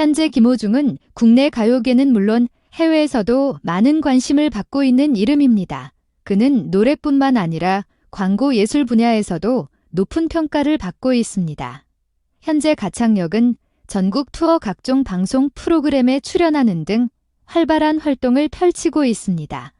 현재 김호중은 국내 가요계는 물론 해외에서도 많은 관심을 받고 있는 이름입니다. 그는 노래뿐만 아니라 광고 예술 분야에서도 높은 평가를 받고 있습니다. 현재 가창력은 전국 투어 각종 방송 프로그램에 출연하는 등 활발한 활동을 펼치고 있습니다.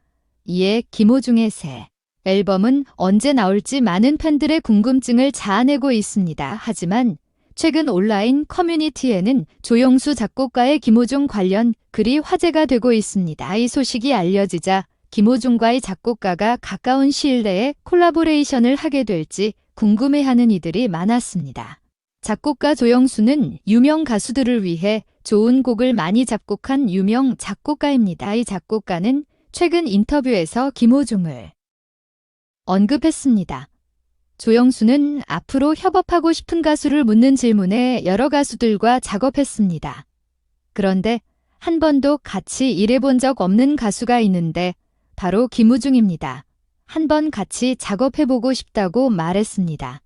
이에 김호중의 새 앨범은 언제 나올지 많은 팬들의 궁금증을 자아내고 있습니다. 하지만 최근 온라인 커뮤니티에는 조영수 작곡가의 김호중 관련 글이 화제가 되고 있습니다. 이 소식이 알려지자 김호중과의 작곡가가 가까운 시일 내에 콜라보레이션을 하게 될지 궁금해하는 이들이 많았습니다. 작곡가 조영수는 유명 가수들을 위해 좋은 곡을 많이 작곡한 유명 작곡가입니다. 이 작곡가는 최근 인터뷰에서 김호중을 언급했습니다. 조영수는 앞으로 협업하고 싶은 가수를 묻는 질문에 여러 가수들과 작업했습니다. 그런데 한 번도 같이 일해본 적 없는 가수가 있는데 바로 김우중입니다. 한 번 같이 작업해보고 싶다고 말했습니다.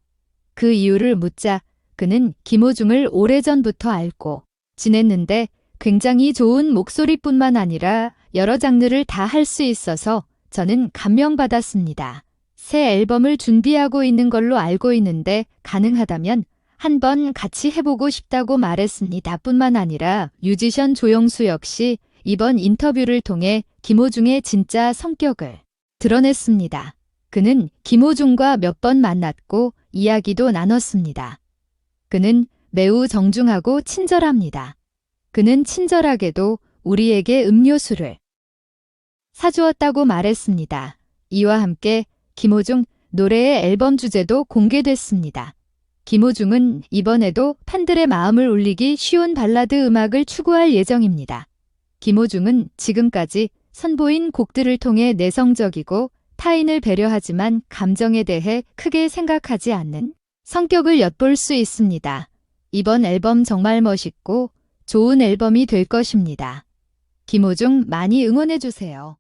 그 이유를 묻자 그는 김호중을 오래전부터 알고 지냈는데 굉장히 좋은 목소리뿐만 아니라 여러 장르를 다 할 수 있어서 저는 감명받았습니다. 새 앨범을 준비하고 있는 걸로 알고 있는데 가능하다면 한번 같이 해보고 싶다고 말했습니다. 뿐만 아니라 뮤지션 조영수 역시 이번 인터뷰를 통해 김호중의 진짜 성격을 드러냈습니다. 그는 김호중과 몇 번 만났고 이야기도 나눴습니다. 그는 매우 정중하고 친절합니다. 그는 친절하게도 우리에게 음료수를 사주었다고 말했습니다. 이와 함께 김호중 노래의 앨범 주제도 공개됐습니다. 김호중은 이번에도 팬들의 마음을 울리기 쉬운 발라드 음악을 추구할 예정입니다. 김호중은 지금까지 선보인 곡들을 통해 내성적이고 타인을 배려하지만 감정에 대해 크게 생각하지 않는 성격을 엿볼 수 있습니다. 이번 앨범 정말 멋있고 좋은 앨범이 될 것입니다. 김호중 많이 응원해주세요.